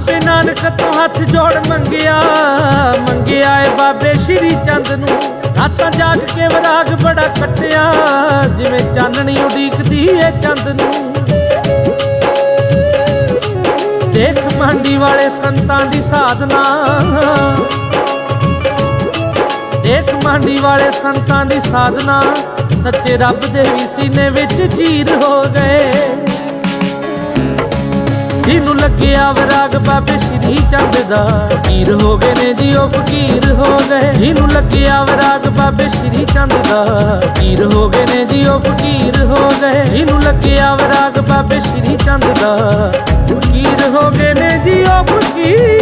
ਬਾਬੇ ਨਾਨਕ ਤੋਂ ਹੱਥ ਜੋੜ ਮੰਗਿਆ ਮੰਗਿਆ ਏ ਬਾਬੇ ਸ਼੍ਰੀ ਚੰਦ ਨੂੰ। ਰਾਤਾਂ ਜਾਗ ਕੇ ਵਿਰਾਗ ਬੜਾ ਕੱਟਿਆ, ਜਿਵੇਂ ਚਾਨਣੀ ਉਡੀਕਦੀ ਏ ਚੰਦ ਨੂੰ। ਦੇਖ ਮੰਡੀ ਵਾਲੇ ਸੰਤਾਂ ਦੀ ਸਾਧਨਾ। ਦੇਖ ਮੰਡੀ ਵਾਲੇ ਸੰਤਾਂ ਦੀ ਸਾਧਨਾ, ਸੱਚੇ ਰੱਬ ਦੇ ਵੀ ਸੀਨੇ ਵਿੱਚ ਜੀਰ ਹੋ ਗਏ। ਜੀ ਨੂੰ ਲੱਗਿਆ ਵਿਰਾਗ ਬਾਬੇ ਸ਼੍ਰੀ ਚੰਦ ਦਾ। ਫਕੀਰ ਹੋ ਗਏ ਨੇ ਜੀ ਉਹ ਫਕੀਰ ਹੋ ਗਏ। ਜੀ ਨੂੰ ਲੱਗਿਆ ਵਿਰਾਗ ਬਾਬੇ ਸ਼੍ਰੀ ਚੰਦ ਦਾ। ਫਕੀਰ ਹੋ ਗਏ ਨੇ ਜੀ ਉਹ ਫਕੀਰ ਹੋ ਗਏ। ਜੀ ਨੂੰ ਲੱਗਿਆ ਵਿਰਾਗ ਬਾਬੇ ਸ਼੍ਰੀ ਚੰਦ ਦਾ। ਫਕੀਰ ਹੋ ਗਏ ਨੇ ਜੀ ਉਹ ਫਕੀਰ